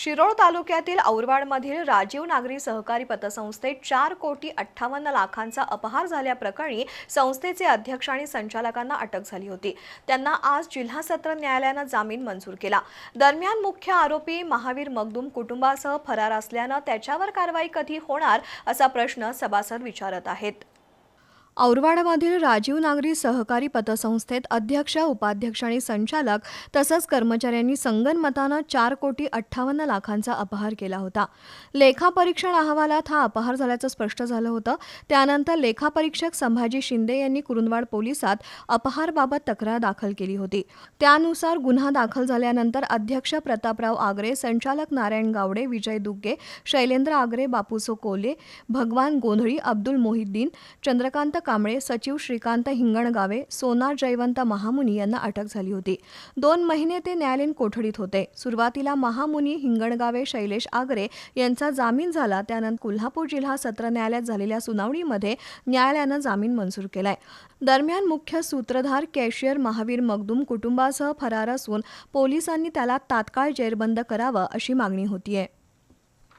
शिरोळ तालुक्यातील औरवाडमधील राजीव नागरी सहकारी पतसंस्थेत चार कोटी अठ्ठावन्न लाखांचा अपहार झाल्याप्रकरणी संस्थेचे अध्यक्ष आणि संचालकांना अटक झाली होती. त्यांना आज जिल्हा सत्र न्यायालयानं जामीन मंजूर केला. दरम्यान मुख्य आरोपी महावीर मगदूम कुटुंबासह फरार असल्यानं त्याच्यावर कारवाई कधी होणार असा प्रश्न सभासद विचारत आहेत. औरवाडमधील राजीव नागरी सहकारी पतसंस्थेत अध्यक्ष उपाध्यक्ष आणि संचालक तसंच कर्मचाऱ्यांनी संगनमतानं चार कोटी अठ्ठावन्न लाखांचा अपहार केला होता. लेखापरीक्षण अहवालात हा अपहार झाल्याचं स्पष्ट झालं होतं. त्यानंतर लेखापरीक्षक संभाजी शिंदे यांनी कुरुंदवाड पोलिसात अपहारबाबत तक्रार दाखल केली होती. त्यानुसार गुन्हा दाखल झाल्यानंतर अध्यक्ष प्रतापराव आगरे संचालक नारायण गावडे विजय दुग्गे शैलेंद्र आगरे बापूसो कोले भगवान गोंधळी अब्दुल मोहिद्दीन चंद्रकांत कांबळे सचिव श्रीकांत हिंगणगावे सोनार जयवंत महामुनी यांना अटक झाली होती. दोन महिने ते न्यायालयीन कोठडीत होते. सुरुवातीला महामुनी हिंगणगावे शैलेश आगरे यांचा जामीन झाला. त्यानंतर कोल्हापूर जिल्हा सत्र न्यायालयात झालेल्या सुनावणीमध्ये न्यायालयानं जामीन मंजूर केलाय. दरम्यान मुख्य सूत्रधार कॅशियर महावीर मगदूम कुटुंबासह फरार असून पोलिसांनी त्याला तात्काळ जेरबंद करावं अशी मागणी होतीये.